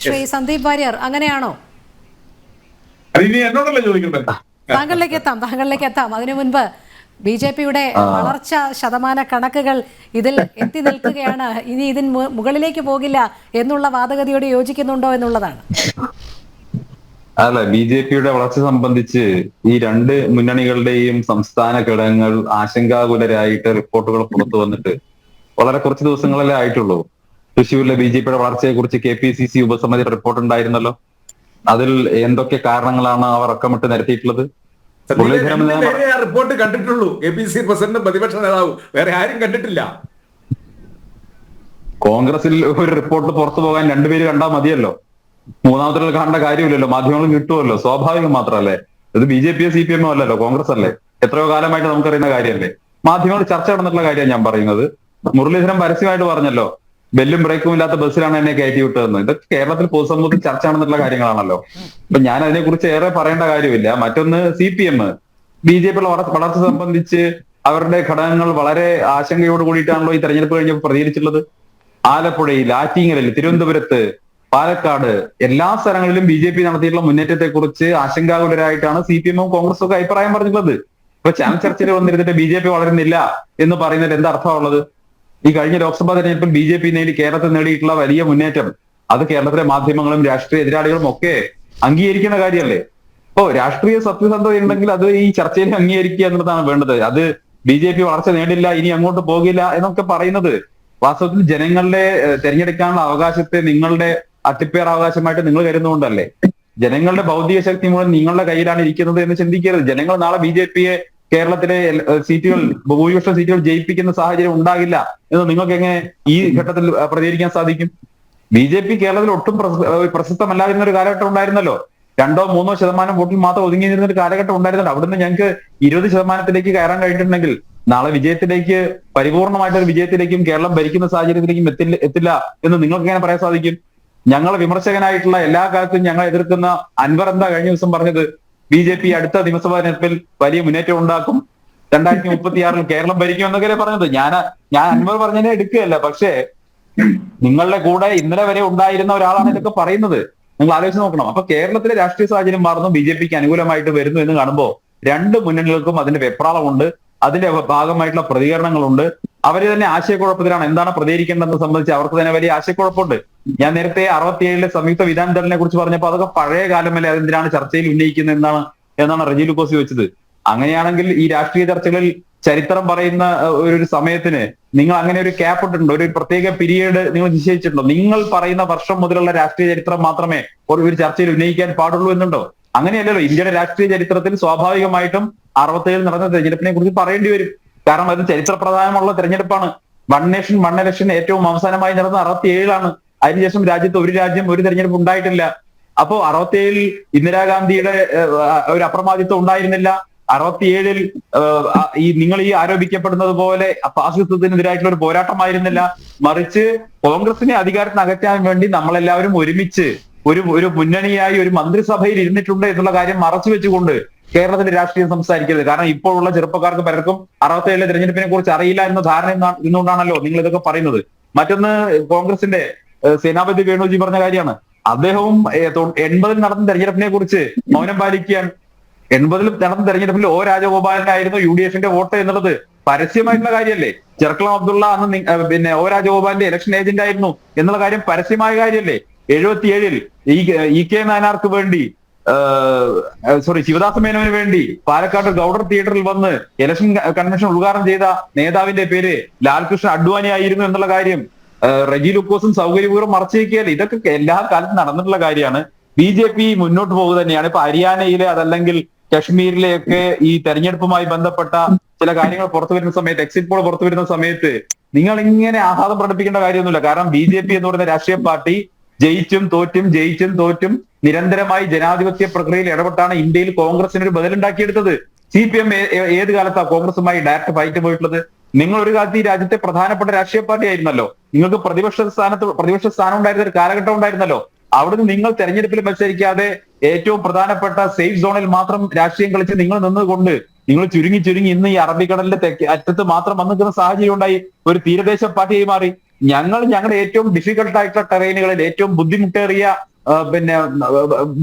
ശ്രീ സന്ദീപ് വാര്യർ അങ്ങനെയാണോ? താങ്കളിലേക്ക് എത്താം താങ്കളിലേക്ക് എത്താം. അതിനു മുൻപ് ബി ജെ പിയുടെ വളർച്ച ശതമാന കണക്കുകൾ ഇതിൽ എത്തി നിൽക്കുകയാണ്. ഇനി ഇതിന് മുകളിലേക്ക് പോകില്ല എന്നുള്ള വാദഗതിയോട് യോജിക്കുന്നുണ്ടോ എന്നുള്ളതാണ്. അല്ല ബി ജെ പിയുടെ വളർച്ച സംബന്ധിച്ച് ഈ രണ്ട് മുന്നണികളുടെയും സംസ്ഥാന ഘടകങ്ങൾ ആശങ്കാകുലരായിട്ട് റിപ്പോർട്ടുകൾ പുറത്തു വന്നിട്ട് വളരെ കുറച്ച് ദിവസങ്ങളല്ലേ ആയിട്ടുള്ളൂ. തൃശ്ശൂരിലെ ബി ജെ പിയുടെ വളർച്ചയെ കുറിച്ച് കെ പി സി സി ഉപസമിതി റിപ്പോർട്ട് ഉണ്ടായിരുന്നല്ലോ അതിൽ എന്തൊക്കെ കാരണങ്ങളാണ് അവർ അക്കമിട്ട് നിരത്തിയിട്ടുള്ളത്? റിപ്പോർട്ട് കണ്ടിട്ടുള്ളൂ. കെ പി സി പ്രസിഡന്റ് പ്രതിപക്ഷ നേതാവ്. വേറെ ആരും കണ്ടിട്ടില്ല. കോൺഗ്രസിൽ ഒരു റിപ്പോർട്ട് പുറത്തു പോകാൻ രണ്ടുപേര് കണ്ടാൽ മതിയല്ലോ. മൂന്നാമത്തെ കാണേണ്ട കാര്യമില്ലല്ലോ. മാധ്യമങ്ങൾ കിട്ടുമല്ലോ സ്വാഭാവികം മാത്രമല്ലേ? ഇത് ബി ജെ പിയോ സി പി എമ്മോ അല്ലല്ലോ. കോൺഗ്രസ് അല്ലേ എത്രയോ കാലമായിട്ട് നമുക്കറിയുന്ന കാര്യമല്ലേ? മാധ്യമങ്ങൾ ചർച്ച നടന്നിട്ടുള്ള കാര്യമാണ് ഞാൻ പറയുന്നത്. മുരളീധരൻ പരസ്യമായിട്ട് പറഞ്ഞല്ലോ. ബെല്ലും ബ്രേക്കും ഇല്ലാത്ത ബസ്സിലാണ് എന്നെ കയറ്റി വിട്ടതെന്ന്. ഇതൊക്കെ കേരളത്തിൽ പൊതുസമൂഹത്തിൽ ചർച്ച നടന്നിട്ടുള്ള കാര്യങ്ങളാണല്ലോ. അപ്പൊ ഞാൻ അതിനെക്കുറിച്ച് ഏറെ പറയേണ്ട കാര്യമില്ല. മറ്റൊന്ന് C P M. B J പിയുടെ വളർച്ച സംബന്ധിച്ച് അവരുടെ ഘടകങ്ങൾ വളരെ ആശങ്കയോട് കൂടിയിട്ടാണല്ലോ ഈ തെരഞ്ഞെടുപ്പ് കഴിഞ്ഞപ്പോൾ പ്രതികരിച്ചിട്ടുള്ളത്. ആലപ്പുഴയിൽ ആറ്റിങ്ങലിൽ തിരുവനന്തപുരത്ത് പാലക്കാട് എല്ലാ സ്ഥലങ്ങളിലും ബി ജെ പി നടത്തിയിട്ടുള്ള മുന്നേറ്റത്തെ കുറിച്ച് ആശങ്കാകുലരായിട്ടാണ് സി പി എമ്മും കോൺഗ്രസും ഒക്കെ അഭിപ്രായം പറഞ്ഞിട്ടുള്ളത്. ഇപ്പൊ ചാനൽ ചർച്ചയിൽ വന്നിരുന്നിട്ട് ബി ജെ പി വളരുന്നില്ല എന്ന് പറയുന്നതിൽ എന്താ അർത്ഥമുള്ളത്? ഈ കഴിഞ്ഞ ലോക്സഭാ തെരഞ്ഞെടുപ്പിൽ ബി ജെ പി നേടി കേരളത്തിൽ നേടിയിട്ടുള്ള വലിയ മുന്നേറ്റം. അത് കേരളത്തിലെ മാധ്യമങ്ങളും രാഷ്ട്രീയ എതിരാളികളും ഒക്കെ അംഗീകരിക്കുന്ന കാര്യമല്ലേ? ഇപ്പോ രാഷ്ട്രീയ സത്യസന്ധത ഉണ്ടെങ്കിൽ അത് ഈ ചർച്ചയിൽ അംഗീകരിക്കുക എന്നുള്ളതാണ് വേണ്ടത്. അത് ബി ജെ പി വളർച്ച നേടില്ല ഇനി അങ്ങോട്ട് പോകില്ല എന്നൊക്കെ പറയുന്നത് വാസ്തവത്തിൽ ജനങ്ങളുടെ തെരഞ്ഞെടുക്കാനുള്ള അവകാശത്തെ നിങ്ങളുടെ അട്ടിപ്പേർ അവകാശമായിട്ട് നിങ്ങൾ കരുതുന്നുണ്ടല്ലേ ജനങ്ങളുടെ ഭൗതിക ശക്തി മുഴുവൻ നിങ്ങളുടെ കയ്യിലാണ് ഇരിക്കുന്നത് എന്ന് ചിന്തിക്കരുത്. ജനങ്ങൾ നാളെ ബി ജെ പിയെ കേരളത്തിലെ സീറ്റുകൾ ഭൂരിപക്ഷം സീറ്റുകൾ ജയിപ്പിക്കുന്ന സാഹചര്യം ഉണ്ടാകില്ല എന്ന് നിങ്ങൾക്ക് എങ്ങനെ ഈ ഘട്ടത്തിൽ പ്രതികരിക്കാൻ സാധിക്കും? ബി ജെ പി കേരളത്തിൽ ഒട്ടും പ്രശസ്തമല്ലാതിരുന്ന ഒരു കാലഘട്ടം ഉണ്ടായിരുന്നല്ലോ. രണ്ടോ മൂന്നോ ശതമാനം വോട്ടിൽ മാത്രം ഒതുങ്ങി ഒരു കാലഘട്ടം ഉണ്ടായിരുന്നല്ലോ. അവിടുന്ന് ഞങ്ങൾക്ക് ഇരുപത് ശതമാനത്തിലേക്ക് കയറാൻ കഴിഞ്ഞിട്ടുണ്ടെങ്കിൽ നാളെ വിജയത്തിലേക്ക് പരിപൂർണമായിട്ടൊരു വിജയത്തിലേക്കും കേരളം ഭരിക്കുന്ന സാഹചര്യത്തിലേക്കും എത്തില്ല എത്തില്ല എന്ന് നിങ്ങൾക്ക് എങ്ങനെ പറയാൻ സാധിക്കും? ഞങ്ങളെ വിമർശകനായിട്ടുള്ള എല്ലാ കാലത്തും ഞങ്ങളെ എതിർക്കുന്ന അൻവർ എന്താ കഴിഞ്ഞ ദിവസം പറഞ്ഞത്? ബി ജെ പി അടുത്ത നിയമസഭാ തെരഞ്ഞെടുപ്പിൽ വലിയ മുന്നേറ്റം ഉണ്ടാക്കും. രണ്ടായിരത്തി മുപ്പത്തിയാറിൽ കേരളം ഭരിക്കും എന്നൊക്കെ പറഞ്ഞത്. ഞാൻ ഞാൻ അൻവർ പറഞ്ഞതിനെ എടുക്കുകയല്ല. പക്ഷേ നിങ്ങളുടെ കൂടെ ഇന്നലെ വരെ ഉണ്ടായിരുന്ന ഒരാളാണ് ഇതൊക്കെ പറയുന്നത്. നിങ്ങൾ ആലോചിച്ച് നോക്കണം. അപ്പൊ കേരളത്തിലെ രാഷ്ട്രീയ സാഹചര്യം മാറുന്നു. ബി ജെ പിക്ക് അനുകൂലമായിട്ട് വരുന്നു എന്ന് കാണുമ്പോൾ രണ്ട് മുന്നണികൾക്കും അതിന്റെ വെപ്രാളമുണ്ട്. അതിന്റെ ഭാഗമായിട്ടുള്ള പ്രതികരണങ്ങളുണ്ട്. അവർ തന്നെ ആശയക്കുഴപ്പത്തിലാണ്. എന്താണ് പ്രതികരിക്കേണ്ടതെന്ന് സംബന്ധിച്ച് അവർക്ക് തന്നെ വലിയ ആശയക്കുഴപ്പമുണ്ട്. ഞാൻ നേരത്തെ അറുപത്തിയേഴിലെ സംയുക്ത വിധാനതലിനെ കുറിച്ച് പറഞ്ഞപ്പോൾ അതൊക്കെ പഴയ കാലമല്ലേ അതെന്തിനാണ് ചർച്ചയിൽ ഉന്നയിക്കുന്നത് എന്നാണ് എന്നാണ് റജി ലുക്കോസി വെച്ചത് അങ്ങനെയാണെങ്കിൽ ഈ രാഷ്ട്രീയ ചർച്ചകളിൽ ചരിത്രം പറയുന്ന ഒരു സമയത്തിന് നിങ്ങൾ അങ്ങനെ ഒരു ക്യാപ്പ് ഇട്ടിട്ടുണ്ടോ? ഒരു പ്രത്യേക പീരീഡ് നിങ്ങൾ നിശ്ചയിച്ചിട്ടുണ്ടോ? നിങ്ങൾ പറയുന്ന വർഷം മുതലുള്ള രാഷ്ട്രീയ ചരിത്രം മാത്രമേ ഒരു ചർച്ചയിൽ ഉന്നയിക്കാൻ പാടുള്ളൂ എന്നുണ്ടോ? അങ്ങനെയല്ലല്ലോ. ഇന്ത്യയുടെ രാഷ്ട്രീയ ചരിത്രത്തിൽ സ്വാഭാവികമായിട്ടും അറുപത്തേഴിൽ നടന്ന തെരഞ്ഞെടുപ്പിനെ കുറിച്ച് പറയേണ്ടി വരും. കാരണം അത് ചരിത്ര പ്രധാനമുള്ള തെരഞ്ഞെടുപ്പാണ്. വൺ നേഷൻ വൺ ഇലക്ഷൻ ഏറ്റവും അവസാനമായി നടന്ന അറുപത്തി ഏഴിലാണ് അതിനുശേഷം രാജ്യത്ത് ഒരു രാജ്യം ഒരു തെരഞ്ഞെടുപ്പ് ഉണ്ടായിട്ടില്ല. അപ്പോ അറുപത്തിയേഴിൽ ഇന്ദിരാഗാന്ധിയുടെ ഒരു അപ്രമാദിത്വം ഉണ്ടായിരുന്നില്ല. അറുപത്തിയേഴിൽ ഈ നിങ്ങൾ ഈ ആരോപിക്കപ്പെടുന്നത് പോലെ ഫാസിസത്തിനെതിരായിട്ടുള്ള ഒരു പോരാട്ടമായിരുന്നില്ല. മറിച്ച് കോൺഗ്രസിനെ അധികാരത്തിന് അകറ്റാൻ വേണ്ടി നമ്മളെല്ലാവരും ഒരുമിച്ച് ഒരു ഒരു മുന്നണിയായി ഒരു മന്ത്രിസഭയിൽ ഇരുന്നിട്ടുണ്ട് എന്നുള്ള കാര്യം മറച്ചു വെച്ചുകൊണ്ട് കേരളത്തിലെ രാഷ്ട്രീയം സംസാരിക്കരുത്. കാരണം ഇപ്പോഴുള്ള ചെറുപ്പക്കാർക്ക് പലർക്കും അറുപത്തേഴിലെ തെരഞ്ഞെടുപ്പിനെ കുറിച്ച് അറിയില്ല എന്ന ധാരണ എന്നുകൊണ്ടാണല്ലോ നിങ്ങൾ ഇതൊക്കെ പറയുന്നത്. മറ്റൊന്ന് കോൺഗ്രസിന്റെ സേനാപതി വേണുജി പറഞ്ഞ കാര്യമാണ്. അദ്ദേഹവും എൺപതിൽ നടന്ന തെരഞ്ഞെടുപ്പിനെ കുറിച്ച് മൗനം പാലിക്കാൻ എൺപതിൽ നടന്ന തെരഞ്ഞെടുപ്പിൽ ഒ രാജഗോപാലിനായിരുന്നു യു ഡി എഫിന്റെ വോട്ട് എന്നുള്ളത് പരസ്യമായിട്ടുള്ള കാര്യമല്ലേ? ചെറുക്കളം അബ്ദുള്ള അന്ന് പിന്നെ ഒ രാജഗോപാലിന്റെ ഇലക്ഷൻ ഏജന്റ് ആയിരുന്നു എന്നുള്ള കാര്യം പരസ്യമായ കാര്യമല്ലേ? എഴുപത്തിയേഴിൽ ഈ കെ നാനാർക്ക് വേണ്ടി സോറി ശിവദാസ മേനോന് വേണ്ടി പാലക്കാട് ഗൗഡർ തിയേറ്ററിൽ വന്ന് ഇലക്ഷൻ കൺവെൻഷൻ ഉദ്ഘാടനം ചെയ്ത നേതാവിന്റെ പേര് ലാൽകൃഷ്ണ അഡ്വാനി ആയിരുന്നു എന്നുള്ള കാര്യം റജി ലുക്കോസും സൗകര്യപൂർവം മറച്ചിരിക്കുകയല്ലേ ഇതൊക്കെ എല്ലാ കാലത്തും നടന്നിട്ടുള്ള കാര്യമാണ്. ബി ജെ പി മുന്നോട്ട് പോകുക തന്നെയാണ്. ഇപ്പൊ ഹരിയാനയിലെ അതല്ലെങ്കിൽ കശ്മീരിലെയൊക്കെ ഈ തെരഞ്ഞെടുപ്പുമായി ബന്ധപ്പെട്ട ചില കാര്യങ്ങൾ പുറത്തു വരുന്ന സമയത്ത് എക്സിറ്റ് പോൾ പുറത്തു വരുന്ന സമയത്ത് നിങ്ങൾ ഇങ്ങനെ ആഹ്ലാദം പ്രകടിപ്പിക്കേണ്ട കാര്യമൊന്നുമില്ല. കാരണം ബി ജെ പി എന്ന് പറയുന്ന രാഷ്ട്രീയ പാർട്ടി ജയിച്ചും തോറ്റും ജയിച്ചും തോറ്റും നിരന്തരമായി ജനാധിപത്യ പ്രക്രിയയിൽ ഇടപെട്ടാണ് ഇന്ത്യയിൽ കോൺഗ്രസിന് ഒരു ബദലുണ്ടാക്കിയെടുത്തത്. സി പി എം ഏത് കാലത്താണ് കോൺഗ്രസുമായി ഡയറക്റ്റ് ഫൈറ്റ് പോയിട്ടുള്ളത്? നിങ്ങൾ ഒരു കാലത്ത് ഈ രാജ്യത്തെ പ്രധാനപ്പെട്ട രാഷ്ട്രീയ പാർട്ടി ആയിരുന്നല്ലോ. നിങ്ങൾക്ക് പ്രതിപക്ഷ സ്ഥാനത്ത് പ്രതിപക്ഷ സ്ഥാനം ഉണ്ടായിരുന്ന ഒരു കാലഘട്ടം ഉണ്ടായിരുന്നല്ലോ. അവിടുന്ന് നിങ്ങൾ തെരഞ്ഞെടുപ്പിൽ മത്സരിക്കാതെ ഏറ്റവും പ്രധാനപ്പെട്ട സേഫ് സോണിൽ മാത്രം രാഷ്ട്രീയം കളിച്ച് നിങ്ങൾ നിന്നുകൊണ്ട് നിങ്ങൾ ചുരുങ്ങി ചുരുങ്ങി ഇന്ന് ഈ അറബിക്കടലിന്റെ തെക്ക് അറ്റത്ത് മാത്രം വന്നു നിൽക്കുന്ന സാഹചര്യം ഉണ്ടായി. ഒരു തീരദേശ പാർട്ടിയായി മാറി. ഞങ്ങൾ ഞങ്ങളുടെ ഏറ്റവും ഡിഫിക്കൽട്ട് ആയിട്ടുള്ള ടെറൈനുകളിൽ ഏറ്റവും ബുദ്ധിമുട്ടേറിയ പിന്നെ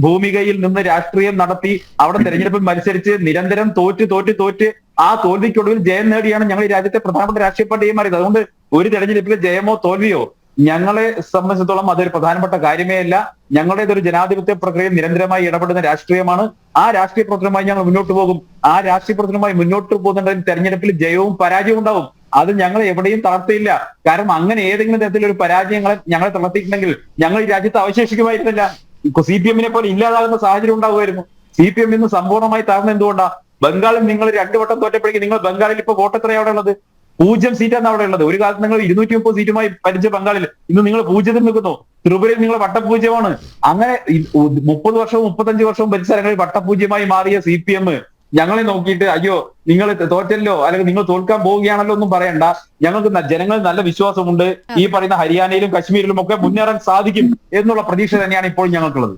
ഭൂമികയിൽ നിന്ന് രാഷ്ട്രീയം നടത്തി അവിടെ തെരഞ്ഞെടുപ്പിൽ മത്സരിച്ച് നിരന്തരം തോറ്റ് തോറ്റ് തോറ്റ് ആ തോൽവിക്കൊടുവിൽ ജയം നേടിയാണ് ഞങ്ങൾ ഈ രാജ്യത്തെ പ്രധാനപ്പെട്ട രാഷ്ട്രീയ പാർട്ടിയെ മാറിയത്. അതുകൊണ്ട് ഒരു തെരഞ്ഞെടുപ്പിൽ ജയമോ തോൽവിയോ ഞങ്ങളെ സംബന്ധിച്ചിടത്തോളം അതൊരു പ്രധാനപ്പെട്ട കാര്യമേ അല്ല. ഞങ്ങളുടെ ഇതൊരു ജനാധിപത്യ പ്രക്രിയ നിരന്തരമായി ഇടപെടുന്ന രാഷ്ട്രീയമാണ്. ആ രാഷ്ട്രീയ പ്രവർത്തനമായി ഞങ്ങൾ മുന്നോട്ട് പോകും. ആ രാഷ്ട്രീയ പ്രവർത്തനമായി മുന്നോട്ട് പോകുന്നുണ്ടെങ്കിൽ തെരഞ്ഞെടുപ്പിൽ ജയവും പരാജയവും ഉണ്ടാവും. അത് ഞങ്ങൾ എവിടെയും തളർത്തിയില്ല. കാരണം അങ്ങനെ ഏതെങ്കിലും തരത്തിലൊരു പരാജയങ്ങളെ ഞങ്ങളെ തളർത്തിയിട്ടുണ്ടെങ്കിൽ ഞങ്ങൾ ഈ രാജ്യത്ത് അവശേഷിക്കുമായിരുന്നില്ല. സി പി എമ്മിനെ പോലെ ഇല്ലാതാകുന്ന സാഹചര്യം ഉണ്ടാവുമായിരുന്നു. സി പി എം ഇന്ന് സമ്പൂർണമായി തകർന്ന എന്തുകൊണ്ടാ? ബംഗാളിൽ നിങ്ങൾ രണ്ടു വട്ടം തോറ്റപ്പോഴേക്കും നിങ്ങൾ ബംഗാളിൽ ഇപ്പൊ വോട്ട് എത്രയാണ് അവിടെ ഉള്ളത്? പൂജ്യം സീറ്റാണ് അവിടെ ഉള്ളത്. ഒരു കാലത്ത് നിങ്ങൾ ഇരുന്നൂറ്റി മുപ്പത് സീറ്റുമായി ഭരിച്ച ബംഗാളിൽ ഇന്ന് നിങ്ങൾ പൂജ്യത്തിൽ നിൽക്കുന്നു. ത്രിപുരയിൽ നിങ്ങൾ വട്ടപൂജ്യമാണ്. അങ്ങനെ മുപ്പത് വർഷവും മുപ്പത്തഞ്ച് വർഷവും ഭരിച്ച സ്ഥലങ്ങളിൽ വട്ടപൂജ്യമായി മാറിയ സി പി എം ഞങ്ങളെ നോക്കിയിട്ട് അയ്യോ നിങ്ങൾ തോറ്റല്ലോ അല്ലെങ്കിൽ നിങ്ങൾ തോൽക്കാൻ പോവുകയാണല്ലോ ഒന്നും പറയണ്ട. ഞങ്ങൾക്ക് ജനങ്ങൾ നല്ല വിശ്വാസമുണ്ട്. ഈ പറയുന്ന ഹരിയാനയിലും കശ്മീരിലും ഒക്കെ മുന്നേറാൻ സാധിക്കും എന്നുള്ള പ്രതീക്ഷ തന്നെയാണ് ഇപ്പോൾ ഞങ്ങൾക്കുള്ളത്.